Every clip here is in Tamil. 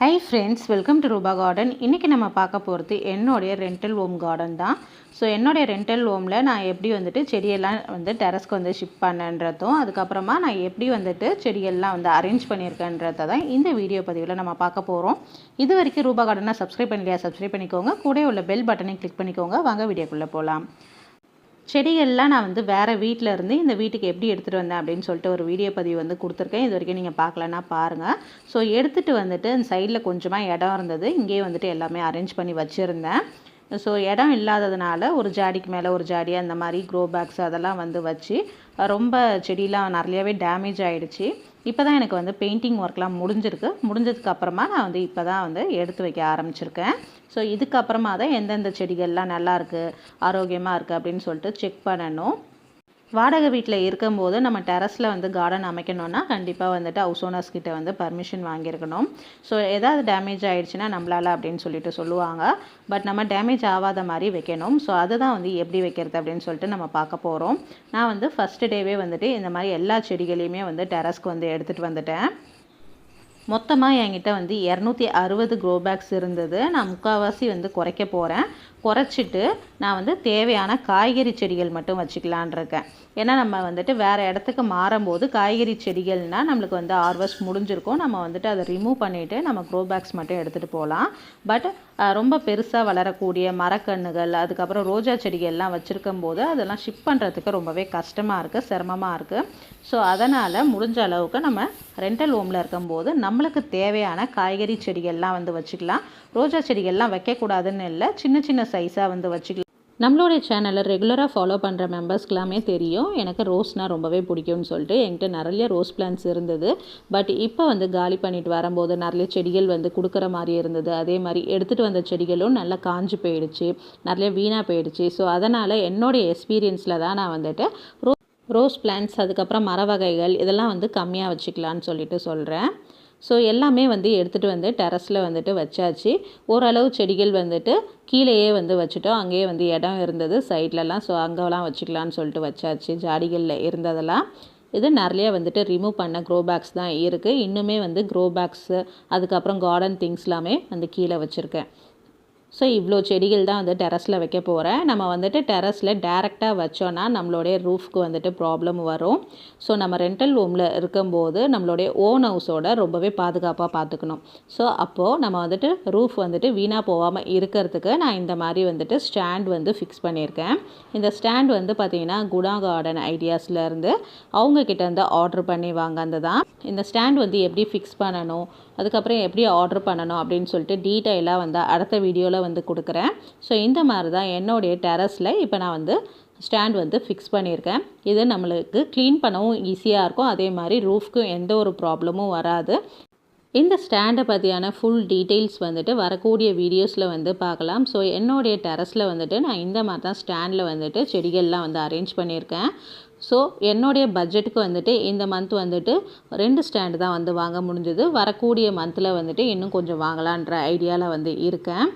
Hi friends welcome to Rupa garden இன்றைக்கி நம்ம பார்க்க போகிறது என்னுடைய ரெண்டல் ஹோம் கார்டன் தான். ஸோ என்னுடைய ரெண்டல் ஹோமில் நான் எப்படி வந்துட்டு செடியெல்லாம் வந்து டெரஸ்க்கு வந்து ஷிஃப்ட் பண்ணன்றதும் அதுக்கப்புறமா நான் எப்படி வந்துட்டு செடியெல்லாம் வந்து அரேஞ்ச் பண்ணியிருக்கேன்றதை தான் இந்த வீடியோ பதிவில் நம்ம பார்க்க போகிறோம் இது வரைக்கும் ரூபா கார்டனை சப்ஸ்கிரைப் பண்ணலையா சப்ஸ்கிரைப் பண்ணிக்கோங்க. கூட உள்ள பெல் பட்டனை கிளிக் பண்ணிக்கோங்க. வாங்க வீடியோக்குள்ளே போகலாம் செடிகள்லாம் நான் வந்து வேறு வீட்டில் இருந்து இந்த வீட்டுக்கு எப்படி எடுத்துகிட்டு வந்தேன் அப்படின்னு சொல்லிட்டு ஒரு வீடியோ பதிவு வந்து கொடுத்துருக்கேன். இது வரைக்கும் நீங்கள் பார்க்கலன்னா பாருங்கள் ஸோ எடுத்துகிட்டு வந்துட்டு அந்த சைடில் கொஞ்சமாக இடம் இருந்தது. இங்கேயே வந்துட்டு எல்லாமே அரேஞ்ச் பண்ணி வச்சுருந்தேன். ஸோ இடம் இல்லாததுனால ஒரு ஜாடிக்கு மேலே ஒரு ஜாடி அந்த மாதிரி க்ரோ பேக்ஸ் அதெல்லாம் வந்து வச்சு ரொம்ப செடியெலாம் நிறையாவே டேமேஜ் ஆகிடுச்சி இப்போ தான் எனக்கு வந்து பெயிண்டிங் ஒர்க்லாம் முடிஞ்சிருக்கு. முடிஞ்சதுக்கு அப்புறமா நான் வந்து இப்போ தான் வந்து எடுத்து வைக்க ஆரம்பிச்சிருக்கேன். ஸோ இதுக்கப்புறமா தான் எந்தெந்த செடிகள்லாம் நல்லாயிருக்கு ஆரோக்கியமாக இருக்குது அப்படின்னு சொல்லிட்டு செக் பண்ணணும். வாடகை வீட்டில் இருக்கும்போது நம்ம டெரஸில் வந்து கார்டன் அமைக்கணும்னா கண்டிப்பாக வந்துட்டு ஹவுஸ் ஓனர்ஸ் கிட்ட வந்து பர்மிஷன் வாங்கியிருக்கணும். ஸோ ஏதாவது டேமேஜ் ஆகிடுச்சுன்னா நம்மளால் அப்படின்னு சொல்லிட்டு சொல்லுவாங்க. பட் நம்ம டேமேஜ் ஆகாத மாதிரி வைக்கணும். ஸோ அதுதான் வந்து எப்படி வைக்கிறது அப்படின்னு சொல்லிட்டு நம்ம பார்க்க போகிறோம் நான் வந்து ஃபஸ்ட்டு டேவே வந்துட்டு இந்த மாதிரி எல்லா செடிகளையுமே வந்து டெரஸ்க்கு வந்து எடுத்துகிட்டு வந்துட்டேன். மொத்தமாக என்கிட்ட வந்து இரநூத்தி அறுபது க்ரோ பேக்ஸ் இருந்தது. நான் முக்கால்வாசி வந்து குறைக்க போகிறேன் குறைச்சிட்டு நான் வந்து தேவையான காய்கறி செடிகள் மட்டும் வச்சுக்கலான் இருக்கேன். ஏன்னா நம்ம வந்துட்டு வேறு இடத்துக்கு மாறும்போது காய்கறி செடிகள்னால் நம்மளுக்கு வந்து ஹார்வெஸ்ட் முடிஞ்சிருக்கும். நம்ம வந்துட்டு அதை ரிமூவ் பண்ணிவிட்டு நம்ம க்ரோ பேக்ஸ் மட்டும் எடுத்துகிட்டு போகலாம். பட் ரொம்ப பெருசாக வளரக்கூடிய மரக்கன்றுகள் அதுக்கப்புறம் ரோஜா செடிகள்லாம் வச்சுருக்கும் போது அதெல்லாம் ஷிப் பண்ணுறதுக்கு ரொம்பவே கஷ்டமாக இருக்குது சிரமமாக இருக்குது ஸோ அதனால் முடிஞ்ச அளவுக்கு நம்ம ரெண்டல் ஹோமில் இருக்கும்போது நம்மளுக்கு தேவையான காய்கறி செடிகள்லாம் வந்து வச்சுக்கலாம். ரோஜா செடிகள்லாம் வைக்கக்கூடாதுன்னு இல்லை சின்ன சின்ன சைஸாக வந்து வச்சுக்கலாம். நம்மளுடைய சேனலை ரெகுலராக ஃபாலோ பண்ணுற மெம்பர்ஸ்க்கெல்லாமே தெரியும். எனக்கு ரோஸ்னால் ரொம்பவே பிடிக்கும்னு சொல்லிட்டு என்கிட்ட நிறைய ரோஸ் பிளான்ஸ் இருந்தது. பட் இப்போ வந்து காலி பண்ணிட்டு வரும்போது நிறைய செடிகள் வந்து கொடுக்குற மாதிரி இருந்தது. அதே மாதிரி எடுத்துகிட்டு வந்த செடிகளும் நல்லா காஞ்சி போயிடுச்சு. நிறைய வீணாக போயிடுச்சு. ஸோ அதனால் என்னுடைய எக்ஸ்பீரியன்ஸில் தான் நான் வந்துட்டு ரோ ரோஸ் பிளான்ஸ் அதுக்கப்புறம் மர வகைகள் இதெல்லாம் வந்து கம்மியாக வச்சுக்கலான்னு சொல்லிட்டு சொல்கிறேன் ஸோ எல்லாமே வந்து எடுத்துகிட்டு வந்து டெரஸில் வந்துட்டு வச்சாச்சு. ஓரளவு செடிகள் வந்துட்டு கீழேயே வந்து வச்சுட்டோம். அங்கேயே வந்து இடம் இருந்தது சைட்லலாம் ஸோ அங்கெல்லாம் வச்சுக்கலான்னு சொல்லிட்டு வச்சாச்சு. ஜாடிகளில் இருந்ததெல்லாம். இது நிறைய வந்துட்டு ரிமூவ் பண்ண க்ரோ பேக்ஸ் தான் இருக்குது இன்னுமே வந்து க்ரோ பேக்ஸு அதுக்கப்புறம் கார்டன் திங்ஸ் எல்லாமே வந்து கீழே வச்சுருக்கேன். ஸோ இவ்வளோ செடிகள் தான் வந்து டெரஸில் வைக்க போகிறேன். நம்ம வந்துட்டு டெரஸில் டேரெக்டாக வச்சோன்னா நம்மளுடைய ரூஃப்க்கு வந்துட்டு ப்ராப்ளம் வரும். ஸோ நம்ம ரெண்டல் ரூமில் இருக்கும்போது நம்மளுடைய ஓன் ஹவுஸோட ரொம்பவே பாதுகாப்பாக பார்த்துக்கணும். ஸோ அப்போது நம்ம வந்துட்டு ரூஃப் வந்துட்டு வீணாக போகாமல் இருக்கிறதுக்கு நான் இந்த மாதிரி வந்துட்டு ஸ்டாண்ட் வந்து ஃபிக்ஸ் பண்ணியிருக்கேன். இந்த ஸ்டாண்ட் வந்து பார்த்திங்கன்னா குணா கார்டன் ஐடியாஸ்லேருந்து அவங்கக்கிட்ட இருந்து ஆர்டர் பண்ணி வாங்க தான். இந்த ஸ்டாண்ட் வந்து எப்படி ஃபிக்ஸ் பண்ணணும்? அதுக்கப்புறம் எப்படி ஆர்டர் பண்ணணும் அப்படின்னு சொல்லிட்டு டீட்டெயிலாக வந்து அடுத்த வீடியோவில் வந்து கொடுக்குறேன். ஸோ இந்த மாதிரி தான் என்னுடைய டெரஸில் இப்போ நான் வந்து ஸ்டாண்ட் வந்து ஃபிக்ஸ் பண்ணியிருக்கேன். இது நம்மளுக்கு க்ளீன் பண்ணவும் ஈஸியாக இருக்கும். அதே மாதிரி ரூஃப்க்கும் எந்த ஒரு ப்ராப்ளமும் வராது. இந்த ஸ்டாண்டை பற்றியான ஃபுல் டீட்டெயில்ஸ் வந்துட்டு வரக்கூடிய வீடியோஸில் வந்து பார்க்கலாம். ஸோ என்னுடைய டெரஸில் வந்துட்டு நான் இந்த மாதிரி தான் ஸ்டாண்டில் வந்துட்டு செடிகள்லாம் வந்து அரேஞ்ச் பண்ணியிருக்கேன். ஸோ என்னுடைய பட்ஜெட்டுக்கு வந்துட்டு இந்த மந்த் வந்துட்டு ரெண்டு ஸ்டாண்டு தான் வந்து வாங்க முடிஞ்சது. வரக்கூடிய மந்தில் வந்துட்டு இன்னும் கொஞ்சம் வாங்கலான்ற ஐடியாவில் வந்து இருக்கேன்.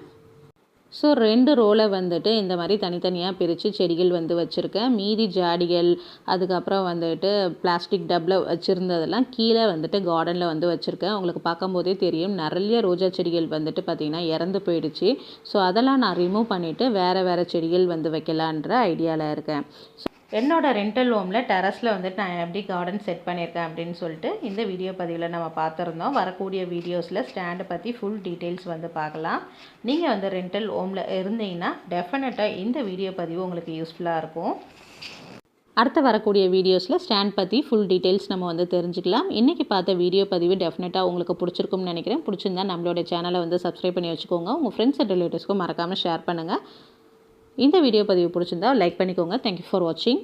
ஸோ ரெண்டு ரோலை வந்துட்டு இந்த மாதிரி தனித்தனியாக பிரித்து செடிகள் வந்து வச்சுருக்கேன். மீதி ஜாடிகள் அதுக்கப்புறம் வந்துட்டு பிளாஸ்டிக் டப்பில் வச்சுருந்ததெல்லாம் கீழே வந்துட்டு கார்டனில் வந்து வச்சுருக்கேன். உங்களுக்கு பார்க்கும்போதே தெரியும் நிறைய ரோஜா செடிகள் வந்துட்டு பார்த்திங்கன்னா இறந்து போயிடுச்சு. ஸோ அதெல்லாம் நான் ரிமூவ் பண்ணிவிட்டு வேறு வேறு செடிகள் வந்து வைக்கலான்ற ஐடியாவில் இருக்கேன். என்னோடய ரெண்டல் ஹோமில் டெரஸில் வந்துட்டு நான் எப்படி கார்டன் செட் பண்ணியிருக்கேன் அப்படின்னு சொல்லிட்டு இந்த வீடியோ பதிவில் நம்ம பார்த்துருந்தோம். வரக்கூடிய வீடியோஸில் ஸ்டாண்டை பற்றி ஃபுல் டீட்டெயில்ஸ் வந்து பார்க்கலாம். நீங்கள் வந்து ரெண்டல் ஹோமில் இருந்தீங்கன்னா டெஃபினட்டாக இந்த வீடியோ பதிவு உங்களுக்கு யூஸ்ஃபுல்லாக இருக்கும். அடுத்து வரக்கூடிய வீடியோஸில் ஸ்டாண்ட் பற்றி ஃபுல் டீட்டெயில்ஸ் நம்ம வந்து தெரிஞ்சுக்கலாம். இன்றைக்கி பார்த்த வீடியோ பதிவு டெஃபினட்டாக உங்களுக்கு பிடிச்சிருக்கும்னு நினைக்கிறேன். பிடிச்சிருந்தா நம்மளோட சேனலை வந்து சப்ஸ்கிரைப் பண்ணி வச்சுக்கோங்க. உங்கள் ஃப்ரெண்ட்ஸ் அண்ட் ரிலேட்டிவ்ஸ்க்கும் மறக்காமல் ஷேர் பண்ணுங்கள் இந்த வீடியோ பதிவு பிடிச்சிருந்தா லைக் பண்ணிக்கோங்க. தேங்க்யூ ஃபார் வாட்சிங்